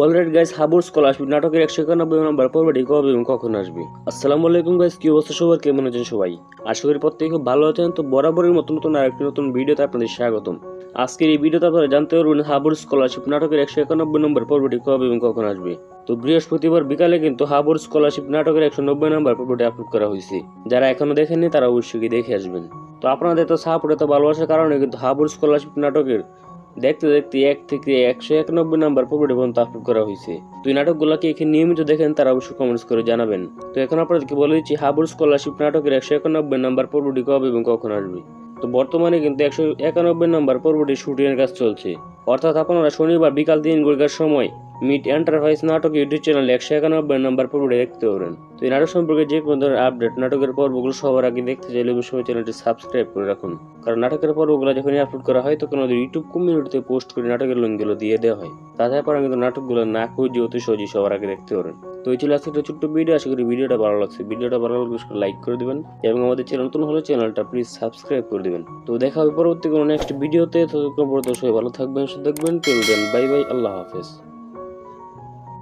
অলরেড guys হাবুর scholarship নাটকের একশো একানব্বই নম্বর পর্বটি কবে এবং কখন আসবে। আসসালামু আলাইকুম গাইস কি অবস্থা সবার? কেমন আছেন সবাই? আশা করি প্রত্যেকে খুব ভালো আছেন। তো বরাবরের মতো নতুন আরেকটি নতুন ভিডিওতে আপনাদের স্বাগতম। আজকের এই ভিডিওতে আপনারা জানতে পারবেন হাবুর স্কলারশিপ নাটকের একশো একানব্বই নম্বর পর্বটি কবে এবং কখন আসবে। তো বৃহস্পতিবার বিকালে কিন্তু হাবুর স্কলারশিপ নাটকের একশো নব্বই নম্বর পর্বটি আপলোড করা হয়েছে। যারা এখনও দেখেননি, তারা অবশ্যই দেখে আসবেন। তো আপনাদের তো সাপোর্ট এত ভালোবাসার কারণে কিন্তু হাবুর স্কলারশিপ নাটকের দেখতে দেখতে এক থেকে একশো একানব্বই নাম্বার পর্বটি পর্যন্ত আপলোড করা হয়েছে। দুই নাটকগুলোকে এখানে নিয়মিত দেখেন, তারা অবশ্যই কমেন্টস করে জানাবেন। তো এখন আপনাদেরকে বলে দিচ্ছি, হাবুর স্কলারশিপ নাটকের একশো একানব্বই নাম্বার পর্বটি কবে এবং কখন আসবে? তো বর্তমানে কিন্তু একশো একানব্বই নাম্বার পর্বটি শুটিংয়ের কাজ চলছে। অর্থাৎ আপনারা শনিবার বিকাল তিন ঘটিকার সময় মিট এন্টারপ্রাইজ নাটক ইউটিউব চ্যানেলে একশো একানব্বই নাম্বার পর্বটি দেখতে পারেন। তো এই নাটক সম্পর্কে যে কোনো ধরনের আপডেট, নাটকের পর্বগুলো সবার আগে দেখতে চাইলে অবশ্যই চ্যানেলটি সাবস্ক্রাইব করে রাখুন। কারণ নাটকের পর্বগুলো যখনই আপলোড করা হয়, তখন ওদের ইউটিউব কমিউনিটিতে পোস্ট করে নাটকের লিঙ্কগুলো দিয়ে দেওয়া হয়। তাতে আপনারা কিন্তু নাটকগুলো না খুঁজে অতি সহজেই সবার আগে দেখতে পারেন। তো এই ছিল আজকে ছোট্ট ভিডিও আশা করি ভিডিওটা ভালো লাগছে। ভিডিওটা ভালো লাগলে লাইক করে দিবেন এবং আমাদের চ্যানেল নতুন হলে চ্যানেলটা প্লিজ সাবস্ক্রাইব করে দিবেন। তো দেখা হবে পরবর্তী কোনো নেক্সট ভিডিওতে ততক্ষণ পর্যন্ত সবাই ভালো থাকবেন, সুস্থ থাকবেন। টিল দেন বাই বাই আল্লাহ হাফেজ।